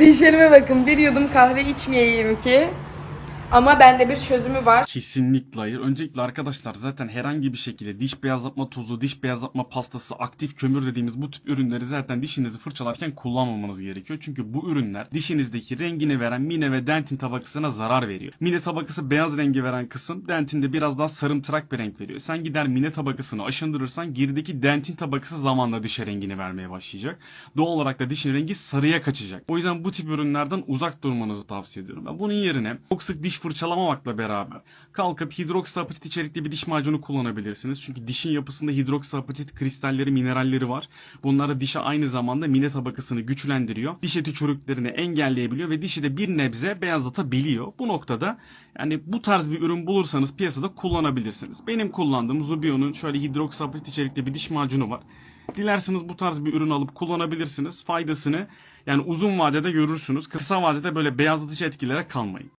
Dişlerime bakın bir yudum kahve içmeyeyim ki. Ama bende bir çözümü var. Kesinlikle hayır. Öncelikle arkadaşlar zaten herhangi bir şekilde diş beyazlatma tozu, diş beyazlatma pastası, aktif kömür dediğimiz bu tip ürünleri zaten dişinizi fırçalarken kullanmamanız gerekiyor. Çünkü bu ürünler dişinizdeki rengini veren mine ve dentin tabakasına zarar veriyor. Mine tabakası beyaz rengi veren kısım dentinde biraz daha sarımtırak bir renk veriyor. Sen gider mine tabakasını aşındırırsan gerideki dentin tabakası zamanla dişe rengini vermeye başlayacak. Doğal olarak da dişin rengi sarıya kaçacak. O yüzden bu tip ürünlerden uzak durmanızı tavsiye ediyorum. Ben bunun yerine çok sık diş fırçalamamakla beraber kalkıp hidroksiapatit içerikli bir diş macunu kullanabilirsiniz. Çünkü dişin yapısında hidroksiapatit kristalleri, mineralleri var. Bunlar da dişe aynı zamanda mine tabakasını güçlendiriyor. Diş eti çürüklerini engelleyebiliyor ve dişi de bir nebze beyazlatabiliyor. Bu noktada yani bu tarz bir ürün bulursanız piyasada kullanabilirsiniz. Benim kullandığım Zubio'nun şöyle hidroksiapatit içerikli bir diş macunu var. Dilerseniz bu tarz bir ürün alıp kullanabilirsiniz. Faydasını yani uzun vadede görürsünüz. Kısa vadede böyle beyazlatıcı etkilere kalmayın.